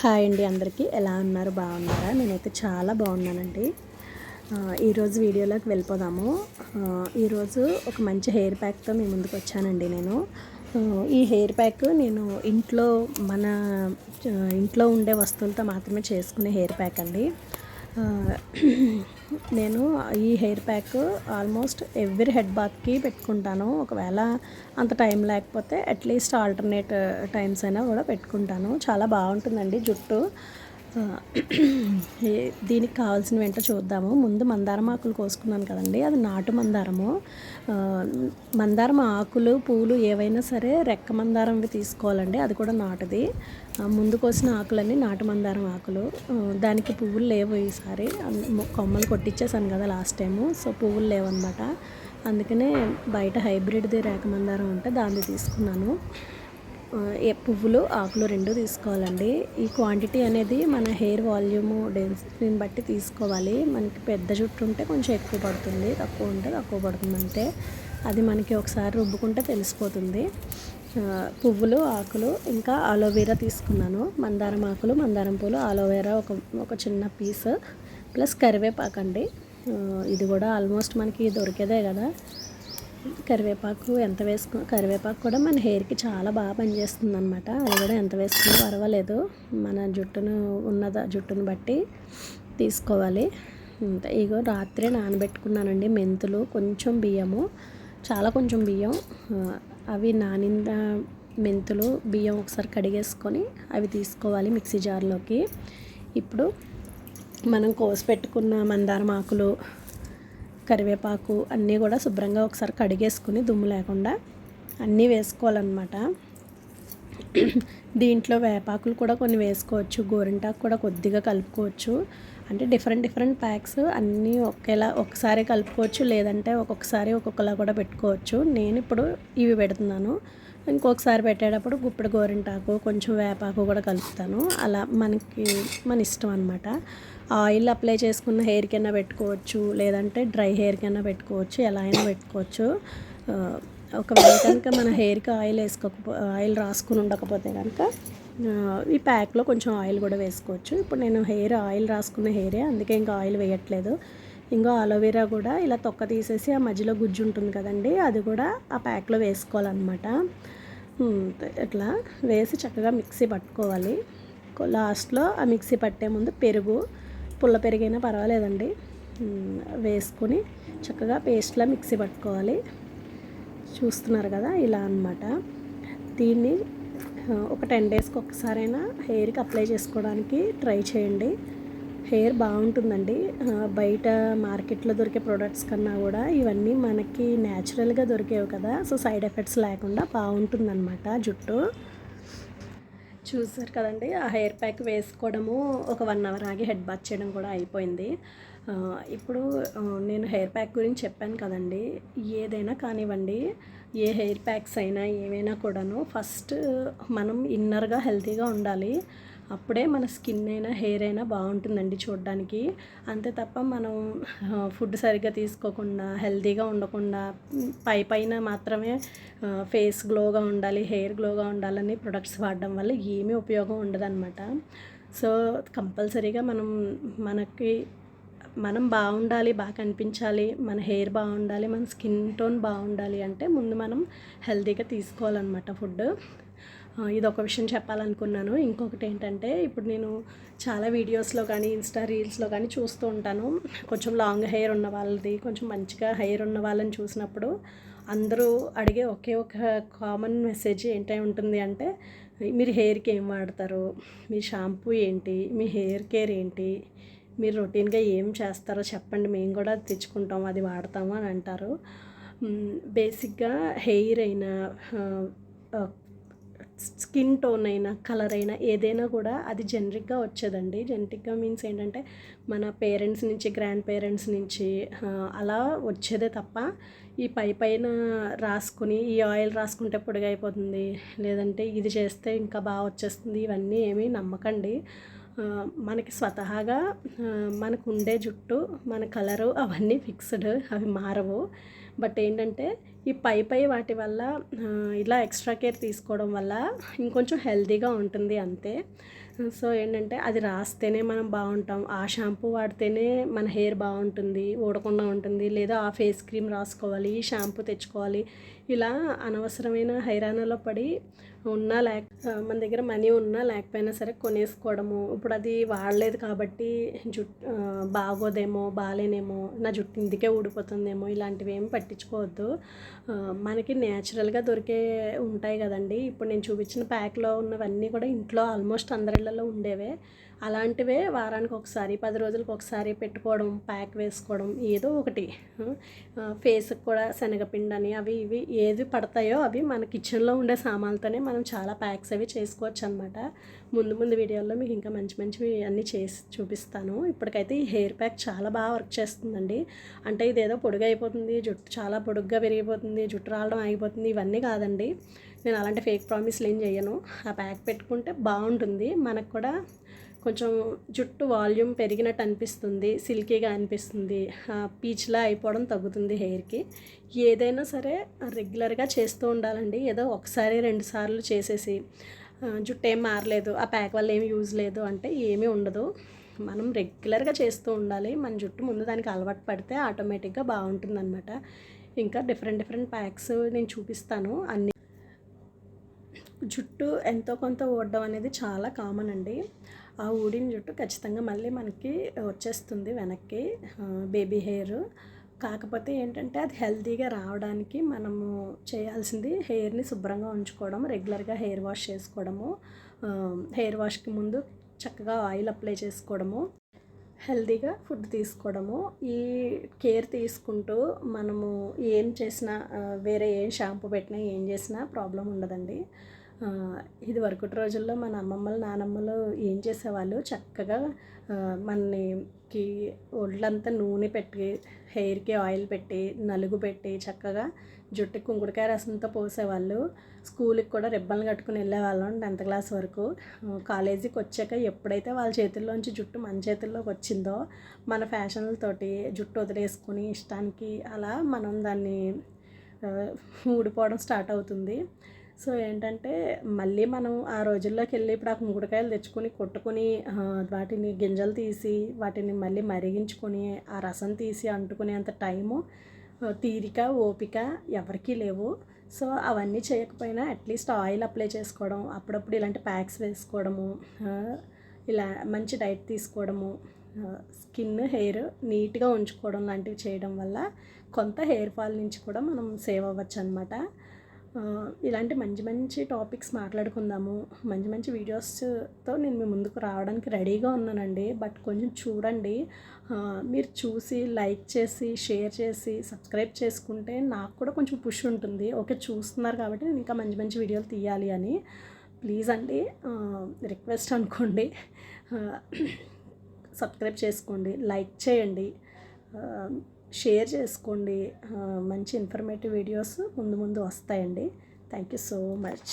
Hi అండి అందరికీ. ఎలా ఉన్నారు? బాగున్నారా? నేనైతే చాలా బాగున్నానండి. ఈరోజు వీడియోలోకి వెళ్ళిపోదాము. ఈరోజు ఒక మంచి హెయిర్ ప్యాక్తో మీ ముందుకు వచ్చానండి నేను. ఈ హెయిర్ ప్యాక్ నేను ఇంట్లో మన ఇంట్లో ఉండే వస్తువులతో మాత్రమే చేసుకునే హెయిర్ ప్యాక్ అండి. నేను ఈ hair pack almost every head బాత్కి పెట్టుకుంటాను. ఒకవేళ అంత టైం లేకపోతే అట్లీస్ట్ ఆల్టర్నేట్ టైమ్స్ అయినా కూడా పెట్టుకుంటాను. చాలా బాగుంటుందండి జుట్టు. దీనికి కావాల్సిన వెంట చూద్దాము. ముందు మందారం ఆకులు కోసుకున్నాను కదండి. అది నాటు మందారము. మందారం ఆకులు పూలు ఏవైనా సరే రెక్క మందారంవి తీసుకోవాలండి. అది కూడా నాటుది. ముందు కోసిన ఆకులన్నీ నాటు మందారం ఆకులు. దానికి పువ్వులు లేవు ఈసారి. కొమ్మలు కొట్టించేసాను కదా లాస్ట్ టైము. సో పువ్వులు లేవన్నమాట అందుకనే బయట హైబ్రిడ్ది రేఖ మందారం ఉంటే దాన్ని తీసుకున్నాను. పువ్వులు ఆకులు రెండు తీసుకోవాలండి. ఈ క్వాంటిటీ అనేది మన హెయిర్ వాల్యూము డెన్సిటీని బట్టి తీసుకోవాలి. మనకి పెద్ద జుట్టు ఉంటే కొంచెం ఎక్కువ పడుతుంది తక్కువ ఉంటే తక్కువ పడుతుంది అంతే. అది మనకి ఒకసారి రుబ్బుకుంటే తెలిసిపోతుంది. పువ్వులు ఆకులు ఇంకా ఆలోవేరా తీసుకున్నాను. మందారం ఆకులు మందారం పూలు ఆలోవేరా ఒక ఒక చిన్న పీస్ ప్లస్ కరివేపాకు అండి ఇది కూడా ఆల్మోస్ట్ మనకి దొరికేదే కదా. కరివేపాకు ఎంత వేసుకో కరివేపాకు కూడా మన హెయిర్కి చాలా బాగా పనిచేస్తుంది అనమాట అది కూడా ఎంత వేసుకున్నా పర్వాలేదు. మన జుట్టును ఉన్నదా జుట్టును బట్టి తీసుకోవాలి. ఇగో రాత్రే నానబెట్టుకున్నానండి మెంతులు కొంచెం బియ్యము చాలా కొంచెం బియ్యం. అవి నానిన మెంతులు బియ్యం ఒకసారి కడిగేసుకొని అవి తీసుకోవాలి మిక్సీ జార్లోకి. ఇప్పుడు మనం కోసి పెట్టుకున్న మందారం ఆకులు కరివేపాకు అన్నీ కూడా శుభ్రంగా ఒకసారి కడిగేసుకుని దుమ్ము లేకుండా అన్నీ వేసుకోవాలన్నమాట. దీంట్లో వేపాకులు కూడా కొన్ని వేసుకోవచ్చు గోరింటాకు కూడా కొద్దిగా కలుపుకోవచ్చు. అంటే డిఫరెంట్ డిఫరెంట్ ప్యాక్స్ అన్నీ ఒకేలా ఒకసారి కలుపుకోవచ్చు లేదంటే ఒక్కొక్కసారి ఒక్కొక్కలా కూడా పెట్టుకోవచ్చు. నేను ఇప్పుడు ఇవి పెడుతున్నాను. ఇంకొకసారి పెట్టేటప్పుడు గుప్పెడు గోరింటాకు కొంచెం వేపాకు కూడా కలుపుతాను. అలా మనకి మన ఇష్టం అనమాట ఆయిల్ అప్లై చేసుకున్న హెయిర్ కన్నా పెట్టుకోవచ్చు లేదంటే డ్రై హెయిర్ కన్నా పెట్టుకోవచ్చు ఎలా అయినా పెట్టుకోవచ్చు. ఒకవేళ కనుక మన హెయిర్కి ఆయిల్ వేసుకోకపో ఆయిల్ రాసుకుని ఉండకపోతే కనుక ఈ ప్యాక్లో కొంచెం ఆయిల్ కూడా వేసుకోవచ్చు. ఇప్పుడు నేను హెయిర్ ఆయిల్ రాసుకున్న హెయిరే అందుకే ఇంకా ఆయిల్ వేయట్లేదు. ఇంకో అలోవెరా కూడా ఇలా తొక్క తీసేసి ఆ మధ్యలో గుజ్జు ఉంటుంది కదండి అది కూడా ఆ ప్యాక్లో వేసుకోవాలన్నమాట. ఇట్లా వేసి చక్కగా మిక్సీ పట్టుకోవాలి. లాస్ట్లో ఆ మిక్సీ పట్టే ముందు పెరుగు పుల్ల పెరుగైనా పర్వాలేదండి. వేసుకొని చక్కగా పేస్ట్లా మిక్సీ పట్టుకోవాలి. చూస్తున్నారు కదా ఇలా అన్నమాట. దీన్ని ఒక టెన్ డేస్కి ఒకసారైనా హెయిర్కి అప్లై చేసుకోవడానికి ట్రై చేయండి. హెయిర్ బాగుంటుందండి. బయట మార్కెట్లో దొరికే ప్రోడక్ట్స్ కన్నా కూడా ఇవన్నీ మనకి న్యాచురల్గా దొరికేవి కదా. సో సైడ్ ఎఫెక్ట్స్ లేకుండా బాగుంటుందన్నమాట జుట్టు. చూసారు కదండి ఆ హెయిర్ ప్యాక్ వేసుకోవడము ఒక వన్ అవర్ ఆగి హెడ్ బాత్ చేయడం కూడా అయిపోయింది. ఇప్పుడు నేను హెయిర్ ప్యాక్ గురించి చెప్పాను కదండి ఏదైనా కానివ్వండి ఏ హెయిర్ ప్యాక్స్ అయినా ఏవైనా కూడాను ఫస్ట్ మనం ఇన్నర్గా హెల్తీగా ఉండాలి. అప్పుడే మన స్కిన్ అయినా హెయిర్ అయినా బాగుంటుందండి చూడడానికి. అంతే తప్ప మనం ఫుడ్ సరిగ్గా తీసుకోకుండా హెల్తీగా ఉండకుండా పై పైన మాత్రమే ఫేస్ గ్లోగా ఉండాలి హెయిర్ గ్లోగా ఉండాలని ప్రొడక్ట్స్ వాడడం వల్ల ఏమీ ఉపయోగం ఉండదన్నమాట. సో కంపల్సరీగా మనం మనకి మనం బాగుండాలి బాగా కనిపించాలి మన హెయిర్ బాగుండాలి మన స్కిన్ టోన్ బాగుండాలి అంటే ముందు మనం హెల్తీగా తీసుకోవాలన్నమాట ఫుడ్ ఇదొక ఇది ఒక విషయం చెప్పాలనుకున్నాను. ఇంకొకటి ఏంటంటే ఇప్పుడు నేను చాలా వీడియోస్లో కానీ ఇన్స్టా రీల్స్లో కానీ చూస్తూ ఉంటాను. కొంచెం లాంగ్ హెయిర్ ఉన్న వాళ్ళది కొంచెం మంచిగా హెయిర్ ఉన్న వాళ్ళని చూసినప్పుడు అందరూ అడిగే ఒకే ఒక కామన్ మెసేజ్ ఏంటై ఉంటుంది అంటే మీరు హెయిర్కి ఏం వాడతారు? మీ షాంపూ ఏంటి? మీ హెయిర్ కేర్ ఏంటి? మీరు రొటీన్గా ఏం చేస్తారో చెప్పండి. మేము కూడా తెచ్చుకుంటాం అది వాడతాము అని అంటారు. బేసిక్గా హెయిర్ అయినా స్కిన్ టోన్ అయినా కలర్ అయినా ఏదైనా కూడా అది జనరిక్గా వచ్చేదండి. జెనరిక్గా మీన్స్ ఏంటంటే మన పేరెంట్స్ నుంచి గ్రాండ్ పేరెంట్స్ నుంచి అలా వచ్చేదే తప్ప ఈ పై పైన రాసుకుని ఈ ఆయిల్ రాసుకుంటే పొడిగైపోతుంది లేదంటే ఇది చేస్తే ఇంకా బాగా వచ్చేస్తుంది ఇవన్నీ ఏమీ నమ్మకండి. మనకి స్వతహాగా మనకు ఉండే జుట్టు మన కలరు అవన్నీ ఫిక్స్డ్ అవి మారవు. బట్ ఏంటంటే ఈ పై పై వాటి వల్ల ఇలా ఎక్స్ట్రా కేర్ తీసుకోవడం వల్ల ఇంకొంచెం హెల్తీగా ఉంటుంది అంతే. సో ఏంటంటే అది రాస్తేనే మనం బాగుంటాం. ఆ షాంపూ వాడితేనే మన హెయిర్ బాగుంటుంది ఊడకుండా ఉంటుంది. లేదా ఆ ఫేస్ క్రీమ్ రాసుకోవాలి ఈ షాంపూ తెచ్చుకోవాలి. ఇలా అనవసరమైన హైరాణలో పడి ఉన్నా లేక మన దగ్గర మనీ ఉన్నా లేకపోయినా సరే కొనేసుకోవడము. ఇప్పుడు అది వాడలేదు కాబట్టి జుట్టు బాగోదేమో బాగాలేనేమో నా జుట్టు ఇందుకే ఊడిపోతుందేమో ఇలాంటివి ఏమి పట్టించుకోవద్దు. మనకి న్యాచురల్గా దొరికే ఉంటాయి కదండి. ఇప్పుడు నేను చూపించిన ప్యాక్లో ఉన్నవన్నీ కూడా ఇంట్లో ఆల్మోస్ట్ అందరిళ్ళలో ఉండేవే. అలాంటివే వారానికి ఒకసారి పది రోజులకు ఒకసారి పెట్టుకోవడం ప్యాక్ వేసుకోవడం ఏదో ఒకటి. ఫేస్కి కూడా శనగపిండి అని అవి ఇవి ఏది పడతాయో అవి మన కిచెన్లో ఉండే సామాన్లతోనే మనం చాలా ప్యాక్స్ అవి చేసుకోవచ్చు అనమాట ముందు ముందు వీడియోల్లో మీకు ఇంకా మంచి మంచివి అన్నీ చేసి చూపిస్తాను. ఇప్పటికైతే ఈ హెయిర్ ప్యాక్ చాలా బాగా వర్క్ చేస్తుందండి. అంటే ఇదేదో పొడుగు అయిపోతుంది జుట్టు చాలా పొడుగ్గా పెరిగిపోతుంది జుట్టు రావడం ఆగిపోతుంది ఇవన్నీ కాదండి. నేను అలాంటి ఫేక్ ప్రామిస్లు ఏం చేయను ఆ ప్యాక్ పెట్టుకుంటే బాగుంటుంది. మనకు కూడా కొంచెం జుట్టు వాల్యూమ్ పెరిగినట్టు అనిపిస్తుంది సిల్కీగా అనిపిస్తుంది. పీచ్లా అయిపోవడం తగ్గుతుంది హెయిర్కి. ఏదైనా సరే రెగ్యులర్గా చేస్తూ ఉండాలండి. ఏదో ఒకసారి రెండు సార్లు చేసేసి జుట్టు ఏం మారలేదు ఆ ప్యాక్ వల్ల ఏమి యూజ్ లేదు అంటే ఏమీ ఉండదు. మనం రెగ్యులర్గా చేస్తూ ఉండాలి. మన జుట్టు ముందు దానికి అలవాటు పడితే ఆటోమేటిక్గా బాగుంటుందన్నమాట. ఇంకా డిఫరెంట్ డిఫరెంట్ ప్యాక్స్ నేను చూపిస్తాను. అన్ని జుట్టు ఎంతో కొంత ఊడడం అనేది చాలా కామన్ అండి. ఆ ఊడిన జుట్టు ఖచ్చితంగా మళ్ళీ మనకి వచ్చేస్తుంది వెనక్కి బేబీ హెయిర్ కాకపోతే ఏంటంటే అది హెల్తీగా రావడానికి మనము చేయాల్సింది హెయిర్ని శుభ్రంగా ఉంచుకోవడం రెగ్యులర్గా హెయిర్ వాష్ చేసుకోవడము హెయిర్ వాష్కి ముందు చక్కగా ఆయిల్ అప్లై చేసుకోవడము హెల్తీగా ఫుడ్ తీసుకోవడము. ఈ కేర్ తీసుకుంటూ మనము ఏం చేసినా వేరే ఏం షాంపూ పెట్టినా ఏం చేసినా ప్రాబ్లం ఉండదండి. ఇది వరకటి రోజుల్లో మన అమ్మమ్మలు నానమ్మలు ఏం చేసేవాళ్ళు? చక్కగా మనకి ఒళ్ళంతా నూనె పెట్టి హెయిర్కి ఆయిల్ పెట్టి నలుగు పెట్టి చక్కగా జుట్టు కుంకుడుకాయ రసంతో పోసేవాళ్ళు. స్కూల్కి కూడా రిబ్బన్లు కట్టుకుని వెళ్ళేవాళ్ళం టెన్త్ క్లాస్ వరకు. కాలేజీకి వచ్చాక ఎప్పుడైతే వాళ్ళ చేతుల్లోంచి జుట్టు మన చేతుల్లోకి వచ్చిందో మన ఫ్యాషన్లతోటి జుట్టు వదిలేసుకుని ఇష్టానికి అలా మనం దాన్ని ఊడిపోవడం స్టార్ట్ అవుతుంది. సో ఏంటంటే మళ్ళీ మనం ఆ రోజుల్లోకి వెళ్ళి ఇప్పుడు ఆ కుంకుడుకాయలు తెచ్చుకొని కొట్టుకొని వాటిని గింజలు తీసి వాటిని మళ్ళీ మరిగించుకొని ఆ రసం తీసి అంటుకునేంత టైము తీరిక ఓపిక ఎవరికీ లేవు. సో అవన్నీ చేయకపోయినా అట్లీస్ట్ ఆయిల్ అప్లై చేసుకోవడం అప్పుడప్పుడు ఇలాంటి ప్యాక్స్ వేసుకోవడము ఇలా మంచి డైట్ తీసుకోవడము స్కిన్ హెయిర్ నీట్గా ఉంచుకోవడం లాంటివి చేయడం వల్ల కొంత హెయిర్ ఫాల్ నుంచి కూడా మనం సేవ్ అవ్వచ్చు అనమాట ఇలాంటి మంచి మంచి టాపిక్స్ మాట్లాడుకుందాము. మంచి మంచి వీడియోస్తో నేను మీ ముందుకు రావడానికి రెడీగా ఉన్నానండి. బట్ కొంచెం చూడండి. మీరు చూసి లైక్ చేసి షేర్ చేసి సబ్స్క్రైబ్ చేసుకుంటే నాకు కూడా కొంచెం పుష్ ఉంటుంది. ఓకే చూస్తున్నారు కాబట్టి నేను ఇంకా మంచి మంచి వీడియోలు తీయాలి అని. ప్లీజ్ అండి రిక్వెస్ట్ అనుకోండి. సబ్స్క్రైబ్ చేసుకోండి. లైక్ చేయండి. షేర్ చేసుకోండి. మంచి ఇన్ఫర్మేటివ్ వీడియోస్ ముందు ముందు వస్తాయండి. Thank you so much